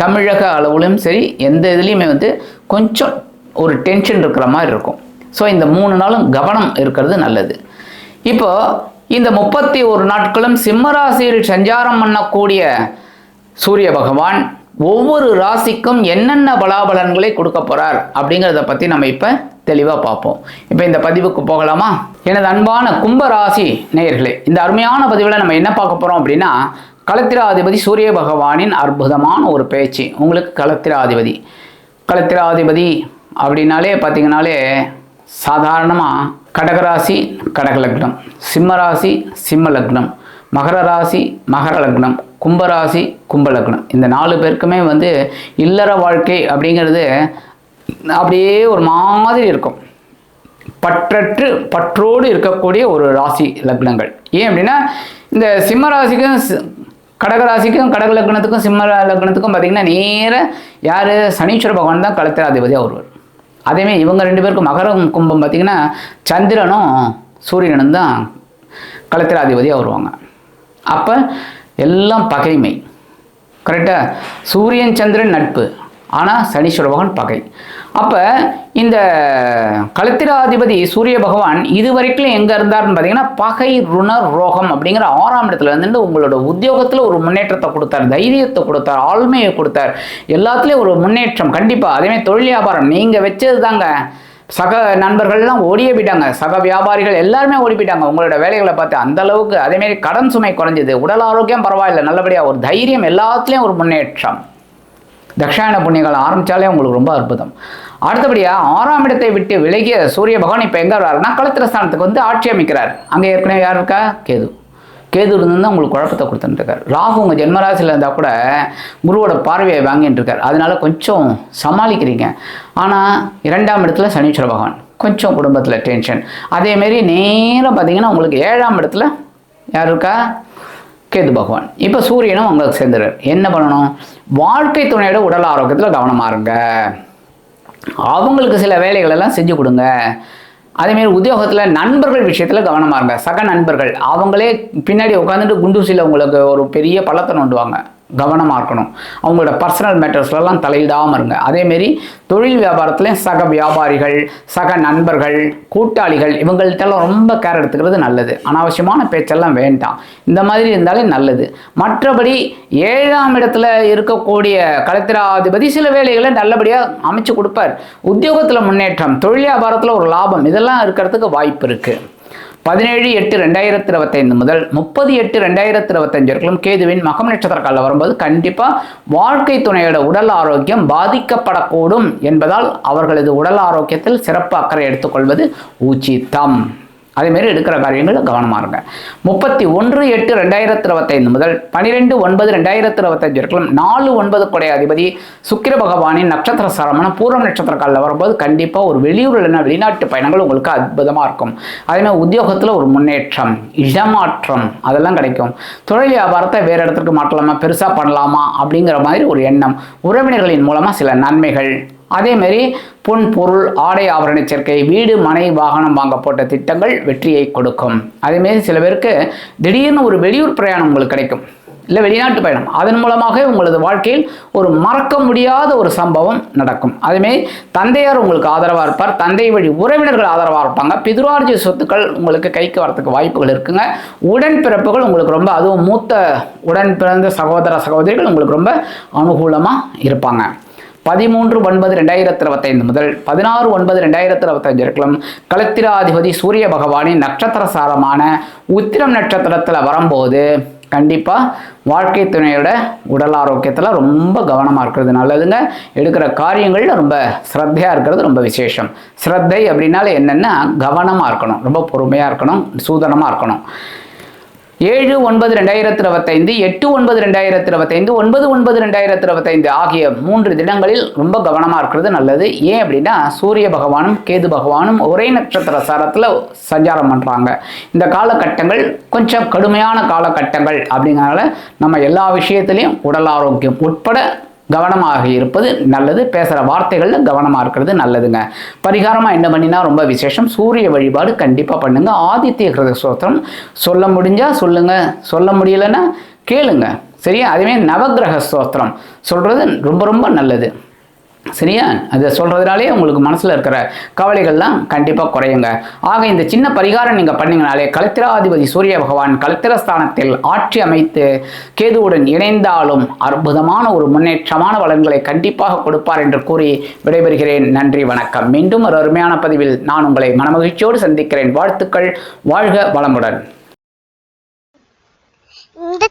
தமிழக அளவிலும் சரி எந்த இதுலேயுமே வந்து கொஞ்சம் ஒரு டென்ஷன் இருக்கிற மாதிரி இருக்கும். ஸோ இந்த மூணு நாளும் கவனம் இருக்கிறது நல்லது. இப்போ இந்த முப்பத்தி ஒரு நாட்களும் சிம்மராசியில் சஞ்சாரம் பண்ணக்கூடிய சூரிய பகவான் ஒவ்வொரு ராசிக்கும் என்னென்ன பலாபலன்களை கொடுக்க போகிறார் அப்படிங்கிறத பற்றி நம்ம இப்போ தெளிவாக பார்ப்போம். இப்போ இந்த பதிவுக்கு போகலாமா? எனது அன்பான கும்ப ராசி நேயர்களே இந்த அருமையான பதிவில் நம்ம என்ன பார்க்க போகிறோம் அப்படின்னா களத்திராதிபதி சூரிய பகவானின் அற்புதமான ஒரு பேச்சு. உங்களுக்கு களத்திராதிபதி களத்திராதிபதி அப்படின்னாலே பார்த்தீங்கனாலே சாதாரணமாக கடகராசி கடகலக்னம் சிம்மராசி சிம்ம லக்னம். மகர ராசி மகர லக்னம். கும்பராசி கும்பலக்னம் இந்த நாலு பேருக்குமே வந்து இல்லற வாழ்க்கை அப்படிங்கிறது அப்படியே ஒரு மாதிரி இருக்கும். பற்றற்று பற்றோடு இருக்கக்கூடிய ஒரு ராசி லக்னங்கள். ஏன் அப்படின்னா இந்த சிம்ம ராசிக்கும் கடகராசிக்கும் கடக லக்னத்துக்கும் சிம்ம லக்னத்துக்கும் பார்த்தீங்கன்னா நேராக யார்? சனீஸ்வர பகவான் தான் களத்திராதிபதியாக வருவார் அதேமாதிரி இவங்க ரெண்டு பேருக்கும் மகரம் கும்பம் பார்த்தீங்கன்னா சந்திரனும் சூரியனும் தான் களத்திராதிபதியாக வருவாங்க அப்போ எல்லாம் பகைமை. கரெக்டாக சூரியன் சந்திரன் நட்பு. ஆனால் சனீஸ்வர பகவான் பகை. அப்போ இந்த களத்திராதிபதி சூரிய பகவான் இது வரைக்கும் எங்கே இருந்தார்னு பார்த்தீங்கன்னா பகை ருண ரோகம் அப்படிங்கிற ஆறாம் இடத்துல வந்துட்டு உங்களோட உத்தியோகத்தில் ஒரு முன்னேற்றத்தை கொடுத்தார் தைரியத்தை கொடுத்தார் ஆழ்மையை கொடுத்தார். எல்லாத்துலேயும் ஒரு முன்னேற்றம் கண்டிப்பாக அதேமாதிரி தொழில் வியாபாரம் நீங்கள் வச்சது தாங்க சக நண்பர்கள்லாம் ஓடியே போயிட்டாங்க. சக வியாபாரிகள் எல்லாருமே ஓடி போயிட்டாங்க. உங்களோட வேலைகளை பார்த்து அந்த அளவுக்கு அதேமாரி கடன் சுமை குறைஞ்சது உடல் ஆரோக்கியம் பரவாயில்ல நல்லபடியாக ஒரு தைரியம் எல்லாத்துலேயும் ஒரு முன்னேற்றம். தக்ஷாயன புண்ணியகாலம் ஆரம்பித்தாலே உங்களுக்கு ரொம்ப அற்புதம். அடுத்தபடியாக ஆறாம் இடத்தை விட்டு விலகிய சூரிய பகவான் இப்போ எங்கே வர்றாருன்னா களத்திர ஸ்தானத்துக்கு வந்து ஆட்சி அமைக்கிறார். அங்கே ஏற்கனவே யார் இருக்கா? கேது. கேது இருந்து உங்களுக்கு குழப்பத்தை கொடுத்துட்டுருக்கார் ராகு உங்கள் ஜென்மராசியில் இருந்தால் கூட குருவோட பார்வையை வாங்கிட்டு இருக்கார். அதனால கொஞ்சம் சமாளிக்கிறீங்க. ஆனால் இரண்டாம் இடத்துல சனீஸ்வர பகவான். கொஞ்சம் குடும்பத்தில் டென்ஷன் அதேமாரி நேரம் பார்த்தீங்கன்னா உங்களுக்கு ஏழாம் இடத்துல யார் இருக்கா? கேது பகவான். இப்போ சூரியனும் உங்களுக்கு சேர்ந்துரு. என்ன பண்ணணும்? வாழ்க்கை துணையோட உடல் ஆரோக்கியத்தில் கவனமாக இருங்க. அவங்களுக்கு சில வேலைகள் எல்லாம் செஞ்சு கொடுங்க. அதேமாரி உத்தியோகத்தில் நண்பர்கள் விஷயத்தில் கவனமாக இருங்க. சக நண்பர்கள். அவங்களே பின்னாடி உட்காந்துட்டு குண்டூசியில் உங்களுக்கு ஒரு பெரிய பள்ளத்தை நோண்டுவாங்க கவனமாக இருக்கணும் அவங்களோட பர்சனல் மேட்டர்ஸ்லாம் தலையிடாமல் இருங்க. அதேமாரி தொழில் வியாபாரத்துலேயும் சக வியாபாரிகள் சக நண்பர்கள் கூட்டாளிகள் இவங்கள்ட்டெல்லாம் ரொம்ப கேர் எடுத்துக்கிறது நல்லது. அனாவசியமான பேச்செல்லாம் வேண்டாம். இந்த மாதிரி இருந்தாலே நல்லது. மற்றபடி ஏழாம் இடத்துல இருக்கக்கூடிய கலத்திராதிபதி சில வேலைகளை நல்லபடியாக அமைச்சு கொடுப்பார். உத்தியோகத்தில் முன்னேற்றம் தொழில் வியாபாரத்தில் ஒரு லாபம் இதெல்லாம் இருக்கிறதுக்கு வாய்ப்பு இருக்குது பதினேழு எட்டு ரெண்டாயிரத்தி இருபத்தைந்து முதல் முப்பது எட்டு ரெண்டாயிரத்தி இருபத்தஞ்சு வரைக்கும் கேதுவின் மகம் நட்சத்திர காலில் வரும்போது கண்டிப்பாக வாழ்க்கை துணையோட உடல் ஆரோக்கியம் பாதிக்கப்படக்கூடும் என்பதால் அவர்களது உடல் ஆரோக்கியத்தில் சிறப்பு அக்கறை எடுத்துக்கொள்வது உச்சித்தம் அதேமாரி எடுக்கிற காரியங்களும் கவனமாக இருங்க. முப்பத்தி ஒன்று எட்டு ரெண்டாயிரத்தி இருபத்தைந்து முதல் பனிரெண்டு ஒன்பது ரெண்டாயிரத்தி இருபத்தஞ்சு வரைக்கும் நாலு ஒன்பது கொடை அதிபதி சுக்கிர பகவானின் நட்சத்திர சரமண பூர்வ நட்சத்திர காலில் வரும்போது கண்டிப்பாக ஒரு வெளியூர் இல்லைன்னா வெளிநாட்டு பயணங்கள் உங்களுக்கு அற்புதமாக இருக்கும். அதேமாதிரி உத்தியோகத்தில் ஒரு முன்னேற்றம் இடமாற்றம் அதெல்லாம் கிடைக்கும். தொழில் வியாபாரத்தை வேறு இடத்துக்கு மாற்றலாமா பெருசாக பண்ணலாமா அப்படிங்கிற மாதிரி ஒரு எண்ணம் உறவினர்களின் மூலமாக சில நன்மைகள் அதேமாரி பொன் பொருள் ஆடை ஆபரண சேர்க்கை வீடு மனை வாகனம் வாங்க போட்ட திட்டங்கள் வெற்றியை கொடுக்கும். அதேமாரி சில பேருக்கு திடீர்னு ஒரு வெளியூர் பிரயாணம் உங்களுக்கு கிடைக்கும். இல்லை வெளிநாட்டு பயணம். அதன் மூலமாக உங்களது வாழ்க்கையில் ஒரு மறக்க முடியாத ஒரு சம்பவம் நடக்கும். அதுமாரி தந்தையார் உங்களுக்கு ஆதரவாக இருப்பார். தந்தை வழி உறவினர்கள் ஆதரவாக இருப்பாங்க. பிதுரார்ஜி சொத்துக்கள் உங்களுக்கு கைக்கு வரத்துக்கு வாய்ப்புகள் இருக்குங்க. உடன்பிறப்புகள் உங்களுக்கு ரொம்ப அதுவும் மூத்த உடன் பிறந்த சகோதர சகோதரிகள் உங்களுக்கு ரொம்ப அனுகூலமாக இருப்பாங்க. பதிமூன்று ஒன்பது ரெண்டாயிரத்தி இருபத்தைந்து முதல் பதினாறு ஒன்பது ரெண்டாயிரத்தி இருபத்தஞ்சு வரைக்கும் கலத்திராதிபதி சூரிய பகவானின் நட்சத்திர சாரமான உத்திரம் நட்சத்திரத்தில் வரும்போது கண்டிப்பாக வாழ்க்கை துணையோட உடல் ஆரோக்கியத்தில் ரொம்ப கவனமாக இருக்கிறது நல்லதுங்க. எடுக்கிற காரியங்களில் ரொம்ப ஸ்ரத்தையாக இருக்கிறது ரொம்ப விசேஷம். ஸ்ரத்தை அப்படின்னாலே என்னென்னா கவனமாக இருக்கணும். ரொம்ப பொறுமையாக இருக்கணும். சூதனமாக இருக்கணும். ஏழு ஒன்பது ரெண்டாயிரத்தி இருபத்தைந்து எட்டு ஒன்பது ரெண்டாயிரத்தி இருபத்தைந்து ஒன்பது ஒன்பது ரெண்டாயிரத்தி இருபத்தைந்து ஆகிய மூன்று தினங்களில் ரொம்ப கவனமாக இருக்கிறது நல்லது. ஏன் அப்படின்னா சூரிய பகவானும் கேது பகவானும் ஒரே நட்சத்திர சாரத்தில் சஞ்சாரம் பண்ணுறாங்க இந்த காலகட்டங்கள் கொஞ்சம் கடுமையான காலகட்டங்கள் அப்படிங்கிறனால நம்ம எல்லா விஷயத்துலையும் உடல் ஆரோக்கியம் உட்பட கவனமாக இருப்பது நல்லது. பேசுகிற வார்த்தைகளில் கவனமாக இருக்கிறது நல்லதுங்க. பரிகாரமாக என்ன பண்ணினா ரொம்ப விசேஷம். சூரிய வழிபாடு கண்டிப்பாக பண்ணுங்க. ஆதித்ய கிருத ஸ்தோத்திரம் சொல்ல முடிஞ்சால் சொல்லுங்க. சொல்ல முடியலன்னா கேளுங்க. சரியா? அதுவே நவக்கிரக ஸ்தோத்திரம். சொல்கிறது ரொம்ப ரொம்ப நல்லது. சரியா? அதை சொல்கிறதுனாலே உங்களுக்கு மனசில் இருக்கிற கவலைகள்லாம் கண்டிப்பாக குறையுங்க. ஆக இந்த சின்ன பரிகாரம் நீங்கள் பண்ணீங்கனாலே கலத்திராதிபதி சூரிய பகவான் கலத்திரஸ்தானத்தில் ஆட்சி அமைத்து கேதுவுடன் இணைந்தாலும் அற்புதமான ஒரு முன்னேற்றமான வளங்களை கண்டிப்பாக கொடுப்பார் என்று கூறி விடைபெறுகிறேன். நன்றி வணக்கம். மீண்டும் ஒரு அருமையான பதிவில் நான் உங்களை மனமகிழ்ச்சியோடு சந்திக்கிறேன். வாழ்த்துக்கள். வாழ்க வளமுடன்.